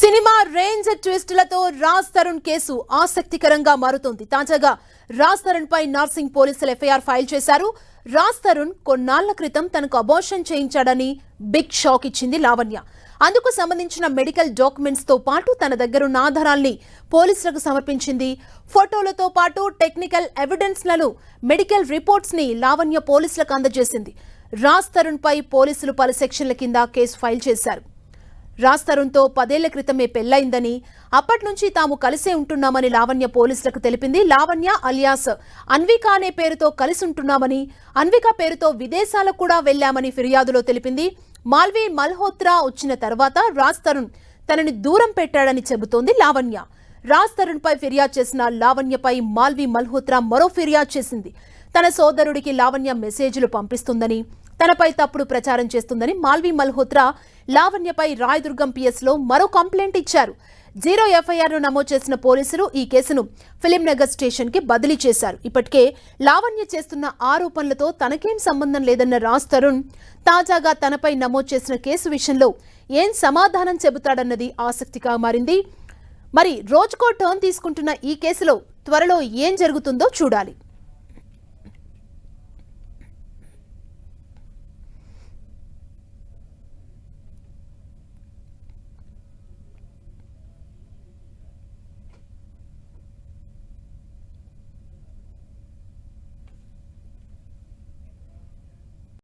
Cinema range ట్విస్టులతో Raj Tarun case ఆసక్తికరంగా మారుతోంది. తాజాగా రాజ్ తరుణ్ పై నార్సింగ్ పోలీసులు ఎఫ్ఐఆర్ ఫైల్ చేశారు. రాజ్ తరుణ్ కొన్నాళ్ళ క్రితం తనకు అబోర్షన్ చేయించాడని బిగ్ షాక్ ఇచ్చింది లావణ్య. అందుకు సంబంధించిన మెడికల్ డాక్యుమెంట్స్తో పాటు తన దగ్గరున్న ఆధారాల్ని పోలీసులకు సమర్పించింది. ఫోటోలతో పాటు టెక్నికల్ ఎవిడెన్స్లను మెడికల్ రిపోర్ట్స్ని లావణ్య పోలీసులకు అందజేసింది. రాజ్ తరుణ్ పై పోలీసులు పలు సెక్షన్ల కింద కేసు ఫైల్ చేశారు. రాజ్ తరుణ్తో పదేళ్ళ క్రితమే పెళ్ళైందని అప్పటి నుంచి తాము కలిసే ఉంటున్నామని లావణ్య పోలీసులకు తెలిపింది. లావణ్య అలియాస్ అన్విక అనే పేరుతో కలిసి ఉంటున్నామని అన్విక పేరుతో విదేశాలకు కూడా వెళ్ళామని ఫిర్యాదులో తెలిపింది. మాల్వీ మల్హోత్రా వచ్చిన తర్వాత రాజ్ తరుణ్ తనని దూరం పెట్టాడని చెబుతోంది లావణ్య. రాజ్ తరుణ్ పై ఫిర్యాదు చేసిన లావణ్యపై మాల్వీ మల్హోత్రా మరో ఫిర్యాదు చేసింది. తన సోదరుడికి లావణ్య మెసేజ్లు పంపిస్తుందని తనపై తప్పుడు ప్రచారం చేస్తుందని మాల్వీ మల్హోత్రా లావణ్యపై రాయదుర్గం పిఎస్లో మరో కంప్లైంట్ ఇచ్చారు. జీరో ఎఫ్ఐఆర్ను నమోదు చేసిన పోలీసులు ఈ కేసును ఫిలిం నగర్ స్టేషన్కి బదిలీ చేశారు. ఇప్పటికే లావణ్య చేస్తున్న ఆరోపణలతో తనకేం సంబంధం లేదన్న రాజ్ తరుణ్ తాజాగా తనపై నమోదు చేసిన కేసు విషయంలో ఏం సమాధానం చెబుతాడన్నది ఆసక్తిగా మారింది. మరి రోజుకో టర్న్ తీసుకుంటున్న ఈ కేసులో త్వరలో ఏం జరుగుతుందో చూడాలి.